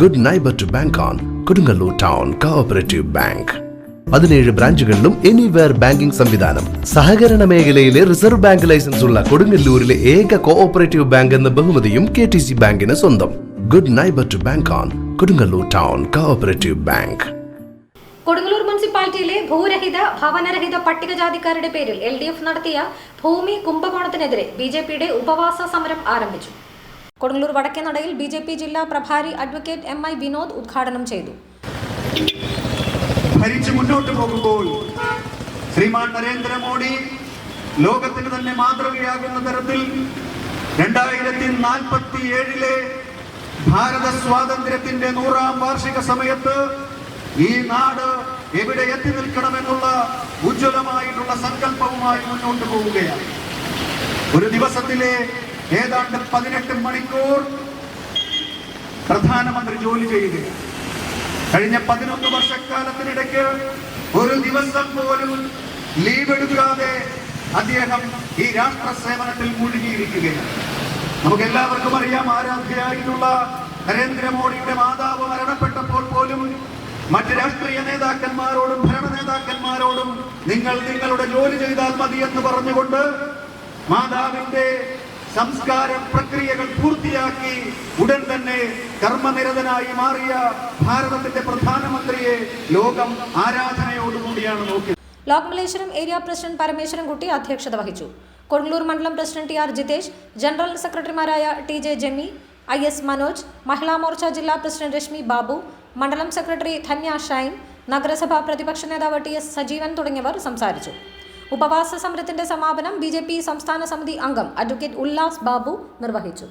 Good neighbour to bank on Kodungallur town cooperative bank പതിനേഴ് ബ്രാഞ്ചുകളിലും anywhere banking സംവിധാനം. സഹകരണ മേഖലയിലെ റിസർവ് ബാങ്ക് ലൈസൻസ് ഉള്ള കൊടുങ്ങല്ലൂരിലെ ഏക കോഓപ്പറേറ്റീവ് ബാങ്ക് എന്ന ബഹുമതിയും കെ ടി സി ബാങ്കിന് സ്വന്തം. Good neighbour to bank on Kodungallur town cooperative bank Kodungallur മുനിസിപ്പാലിറ്റിയിലെ ഭൂരഹിത ഭവനരഹിത പട്ടികജാതിക്കാരുടെ പേരിൽ എൽ നടത്തിയ ഭൂമി കുംഭകോണത്തിനെതിരെ ബി ഉപവാസ സമരം ആരംഭിച്ചു. കൊടുങ്ങല്ലൂർ വടക്കേനടയിൽ ബി ജെ പി ജില്ലാ പ്രഭാരി അഡ്വക്കേറ്റ് എം ഐ വിനോദ് ഉദ്ഘാടനം ചെയ്തു. ഭരിച്ചു മുന്നോട്ട് പോകുമ്പോൾ ശ്രീമാൻ നരേന്ദ്രമോദി ലോകത്തിന് തന്നെ മാതൃകയാകുന്ന തരത്തിൽ രണ്ടായിരത്തി നാൽപ്പത്തി ഏഴിലെ ഭാരത സ്വാതന്ത്ര്യത്തിന്റെ നൂറാം വാർഷിക സമയത്ത് ഈ നാട് എവിടെ എത്തി നിൽക്കണമെന്നുള്ള ഉജ്ജ്വലമായിട്ടുള്ള സങ്കല്പവുമായി മുന്നോട്ട് പോവുകയാണ്. ഒരു ദിവസത്തിലെ ഏതാണ്ട് പതിനെട്ട് മണിക്കൂർ പ്രധാനമന്ത്രി ജോലി ചെയ്ത്. കഴിഞ്ഞ പതിനൊന്ന് വർഷക്കാലത്തിനിടയ്ക്ക് ഒരു ദിവസം പോലും ലീവ് എടുക്കാതെ അദ്ദേഹം ഈ രാഷ്ട്ര സേവനത്തിൽ മുഴുകിയിരിക്കുകയാണ്. നമുക്ക് എല്ലാവർക്കും അറിയാം ആരാധ്യയായിട്ടുള്ള നരേന്ദ്രമോദിയുടെ മാതാവ് മരണപ്പെട്ടപ്പോൾ പോലും മറ്റ് രാഷ്ട്രീയ നേതാക്കന്മാരോടും ഭരണ നേതാക്കന്മാരോടും നിങ്ങൾ നിങ്ങളുടെ ജോലി ചെയ്താൽ മതി എന്ന് പറഞ്ഞുകൊണ്ട് മാതാവിന്റെ സംസ്കാര പ്രക്രിയകൾ പൂർത്തിയാക്കി ഉടൻ തന്നെ കർമ്മനിരതനായി മാറിയ ഭാരതത്തിന്റെ പ്രധാനമന്ത്രിയെ ലോകം ആരാധനയോടുകൂടിയാണ് നോക്കി ലോക് മലേശ്വരം ഏരിയ പ്രസിഡന്റ് പരമേശ്വരൻകുട്ടി അധ്യക്ഷത വഹിച്ചു. കൊടുങ്ങല്ലൂർ മണ്ഡലം president T R Jithesh general സെക്രട്ടറിമാരായ T J Jemi I S Manoj Mahila Morcha ജില്ലാ പ്രസിഡന്റ് രശ്മി ബാബു മണ്ഡലം സെക്രട്ടറി ധന്യ ഷൈൻ നഗരസഭാ പ്രതിപക്ഷ നേതാവ് ടി എസ് സജീവൻ തുടങ്ങിയവർ സംസാരിച്ചു. ഉപവാസ സമരത്തിന്റെ സമാപനം ബി സംസ്ഥാന സമിതി അംഗം അഡ്വക്കേറ്റ് ഉല്ലാസ് ബാബു നിർവഹിച്ചു.